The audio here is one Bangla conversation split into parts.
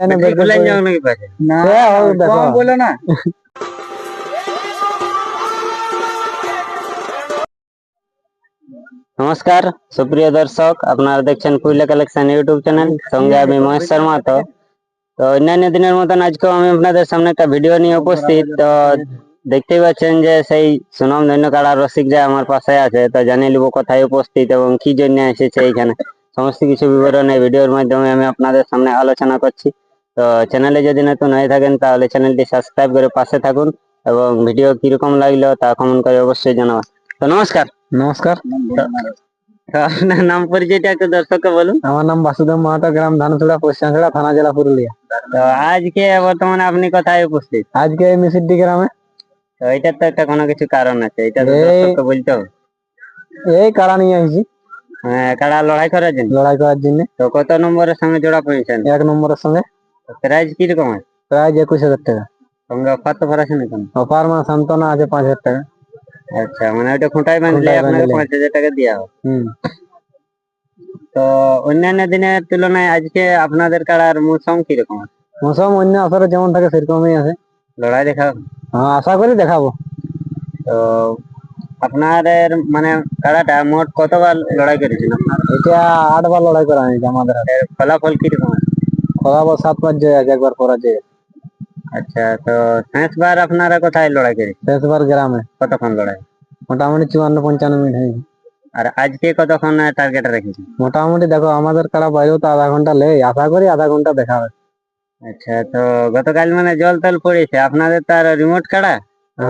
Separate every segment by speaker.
Speaker 1: এনে
Speaker 2: ব্যাটারি
Speaker 1: বের করে
Speaker 2: খুলে যাও নাকি পাশে
Speaker 3: না
Speaker 1: এ, হোক দেখো।
Speaker 3: কম বলে না
Speaker 2: নমস্কার সুপ্রিয় দর্শক আপনারা দেখছেন কুইলা কালেকশন ইউটিউব চ্যানেল সঙ্গে আমি মহেশ শর্মা তো তো অন্যান্য দিনের মতন আজকেও আমি আপনাদের সামনে একটা ভিডিও নিয়ে উপস্থিত তো দেখতেই পাচ্ছেন যে সেই সুনাম ধন্য কাড়া রসিক যে আমার পাশে আছে তো জানিয়ে নিব কোথায় উপস্থিত এবং কি জন্য এসেছে এইখানে। সমস্ত কিছু বিবরণ এই ভিডিওর মাধ্যমে আমি আপনাদের সামনে আলোচনা করছি। তো চ্যানেলে যদি নতুন হয়ে থাকেন তাহলে চ্যানেলটি সাবস্ক্রাইব করে পাশে থাকুন এবং ভিডিও কীরকম লাগল তা কমেন্ট করে অবশ্যই জানাবেন তো নমস্কার।
Speaker 1: নমস্কার।
Speaker 2: আপনার নাম পরিচয়টা একটু দর্শককে বলুন।
Speaker 1: আমার নাম বাসুদেব মাহাতো গ্রাম পশ্চিমছড়া থানা জেলা পুরুলিয়া।
Speaker 2: তো আজকে বর্তমানে আপনি কোথায় উপস্থিত?
Speaker 1: আজকে এই মিসিডি গ্রামে।
Speaker 2: তো এটার তো একটা কোনো কিছু কারণ আছে এটা তো দর্শককে বলতে হবে।
Speaker 1: এই কাড়া নিয়ে আসছি
Speaker 2: হ্যাঁ, কাড়া লড়াই করার জন্য?
Speaker 1: লড়াই করার জন্য।
Speaker 2: তো কত নম্বরের সঙ্গে জোড়া পেয়েছেন
Speaker 1: এক নম্বরের সঙ্গে।
Speaker 2: প্রাইজ কীরকম আছে?
Speaker 1: প্রায় একুশ হাজার টাকা।
Speaker 2: সঙ্গে অফার তো ভরাছেন এখন
Speaker 1: অফার মা সান্ত্বনা আছে পাঁচ হাজার টাকা।
Speaker 2: আচ্ছা মানে ওইটা খুঁটাই বাঁধলে আপনাকে। পাঁচ হাজার টাকা দেওয়া হবে। তো অন্যান্য দিনের তুলনায় আজকে আপনাদের কাড়ার মৌসুম কীরকম আছে?
Speaker 1: মৌসুম অন্য আসরে যেমন থাকে সেরকমই আছে।
Speaker 2: লড়াই দেখা
Speaker 1: হ্যাঁ আশা করি দেখাবো।
Speaker 2: তো আপনাদের মানে কাড়াটা মোট কতবার লড়াই করেছিল
Speaker 1: এটা আটবার লড়াই করা হয়েছে আমাদের
Speaker 2: ফলাফল কীরকম আছে?
Speaker 1: খরাবার সাতবার জয় আছে একবার পরাজয় আছে।
Speaker 2: আচ্ছা তো শেষবার আপনারা কোথায় লড়াই করেছে
Speaker 1: শেষবার গ্রামে।
Speaker 2: কতক্ষণ লড়াই?
Speaker 1: মোটামুটি চুয়ান্ন পঞ্চান্ন মিনিট হয়েছে
Speaker 2: আর আজকে কতক্ষণ টার্গেট রেখেছে
Speaker 1: মোটামুটি দেখো আমাদের কাড়া বাইরেও তো আধা ঘণ্টা লেই আশা করি আধা ঘণ্টা দেখাবে
Speaker 2: আচ্ছা তো গতকাল মানে জল তল পড়েছে। আপনাদের তার রিমোট কাড়া? তো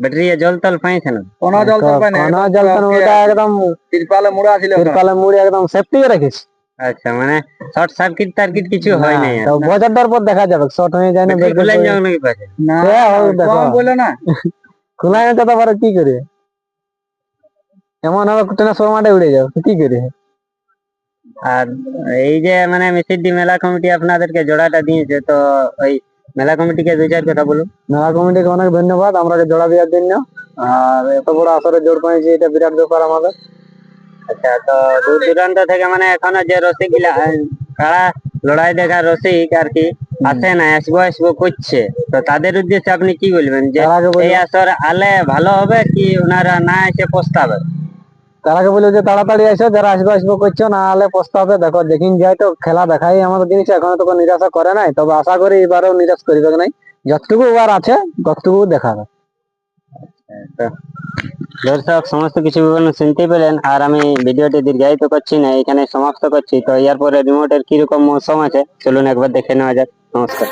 Speaker 2: ব্যাটারি জল তল পাইছে না?
Speaker 3: কোনো জল তো পায় না
Speaker 1: কোনো জল তো ওটা একদম
Speaker 3: তিরপালে মুড়া ছিল
Speaker 1: তিরপালে মুড়ি একদম সেফটি রেখেছি।
Speaker 2: আচ্ছা মানে শর্ট সার্কিট টার্কিট কিছু হয় নাই আর
Speaker 1: তো বছরটার পর দেখা যাবে শর্ট হয়ে যায় না
Speaker 2: ব্যাটারি খুলে যাও নাকি পাশে
Speaker 3: না
Speaker 1: দেখো।
Speaker 3: কম বলে না।
Speaker 1: খোলা যেতে তো পারে কি করে? এমন হবে ট্রান্সফরমারে উড়ে যাও কি করে?
Speaker 2: আর এই যে মানে মিসিডি মেলা কমিটি আপনাদেরকে জোড়াটা দিয়েছে তো ওই মেলা কমিটিকে দুই চার কথা বলুন।
Speaker 1: মেলা কমিটিকে অনেক ধন্যবাদ আমরাকে জোড়া দেওয়ার জন্য। আর এত বড় আসরে জোর পেয়েছি এটা বিরাট ব্যাপার আমাদের।
Speaker 2: আচ্ছা তো দূর দূরান্ত থেকে মানে এখনও যে রসিকগুলা কারা লড়াই দেখার রসিক আর কি আসে না আসব আসব করছে। তো তাদের উদ্দেশ্যে আপনি কি বলবেন? যে এই আসর আলে ভালো হবে কি ওনারা না এসে পস্তাবে
Speaker 1: তার আগে বলব যে তাড়াতাড়ি আসো যারা আসব আসব করছ না হলে প্রস্তাবে দেখো দেখিন যাই তো খেলা দেখাই আমাদের জিনিস এখনও তো নিরাশা করে নাই। তবে আশা করি এবারও নিরাশ করিবে নাই। যতটুকু এবার আছে ততটুকু দেখাবে।
Speaker 2: তো দর্শক, সমস্ত কিছু বিবরণ শুনতে পেলেন। আর আমি ভিডিওটি দীর্ঘায়িত করছি না এখানে সমাপ্ত করছি। তো এরপরে রিমোটের কীরকম মৌসুম আছে, চলুন একবার দেখে নেওয়া যাক। নমস্কার।